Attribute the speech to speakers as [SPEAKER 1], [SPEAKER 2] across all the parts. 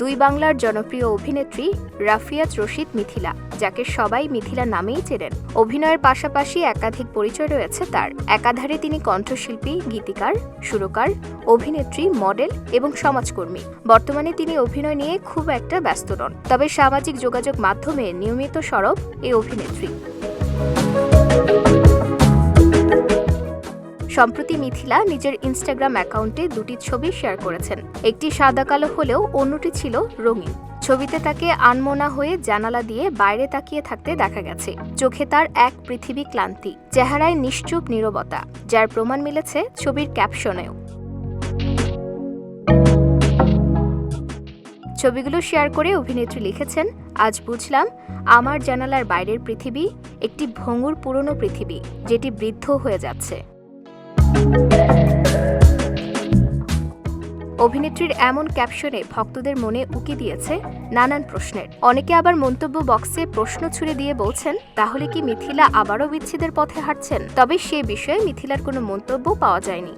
[SPEAKER 1] দুই বাংলার জনপ্রিয় অভিনেত্রী রাফিয়াত রশিদ মিথিলা, যাকে সবাই মিথিলা নামেই চেনেন। অভিনয়ের পাশাপাশি একাধিক পরিচয় রয়েছে তার। একাধারে তিনি কণ্ঠশিল্পী, গীতিকার, সুরকার, অভিনেত্রী, মডেল এবং সমাজকর্মী। বর্তমানে তিনি অভিনয় নিয়ে খুব একটা ব্যস্ত নন, তবে সামাজিক যোগাযোগ মাধ্যমে নিয়মিত সরব এই অভিনেত্রী। সম্প্রতি মিথিলা নিজের ইনস্টাগ্রাম অ্যাকাউন্টে দুটি ছবি শেয়ার করেছেন। একটি সাদা কালো হলেও অন্যটি ছিল রঙিন। ছবিতে তাকে আনমোনা হয়ে জানালা দিয়ে বাইরে তাকিয়ে থাকতে দেখা গেছে। চোখে তার এক পৃথিবী ক্লান্তি, চেহারায় নিশ্চুপ নীরবতা, যার প্রমাণ মিলেছে ছবির ক্যাপশনেও। ছবিগুলো শেয়ার করে অভিনেত্রী লিখেছেন, আজ বুঝলাম আমার জানালার বাইরের পৃথিবী একটি ভঙ্গুর পুরনো পৃথিবী, যেটি বৃদ্ধ হয়ে যাচ্ছে। অভিনেত্রীর এমন ক্যাপশনে ভক্তদের মনে উকি দিয়েছে নানান প্রশ্নের। অনেকে আবার মন্তব্য বক্সে প্রশ্ন ছুড়ে দিয়ে বলছেন, তাহলে কি মিথিলা আবারও বিচ্ছেদের পথে হাঁটছেন? তবে সে বিষয়ে মিথিলার কোনো মন্তব্য পাওয়া যায়নি।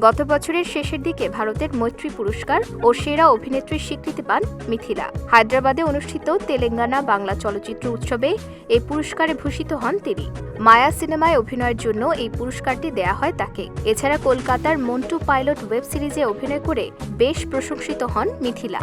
[SPEAKER 1] গত বছরের শেষের দিকে ভারতের মৈত্রী পুরস্কার ও সেরা অভিনেত্রীর স্বীকৃতি পান মিথিলা। হায়দ্রাবাদে অনুষ্ঠিত তেলেঙ্গানা বাংলা চলচ্চিত্র উৎসবে এই পুরস্কারে ভূষিত হন তিনি। মায়া সিনেমায় অভিনয়ের জন্য এই পুরস্কারটি দেয়া হয় তাকে। এছাড়া কলকাতার মন্টু পাইলট ওয়েব সিরিজে অভিনয় করে বেশ প্রশংসিত হন মিথিলা।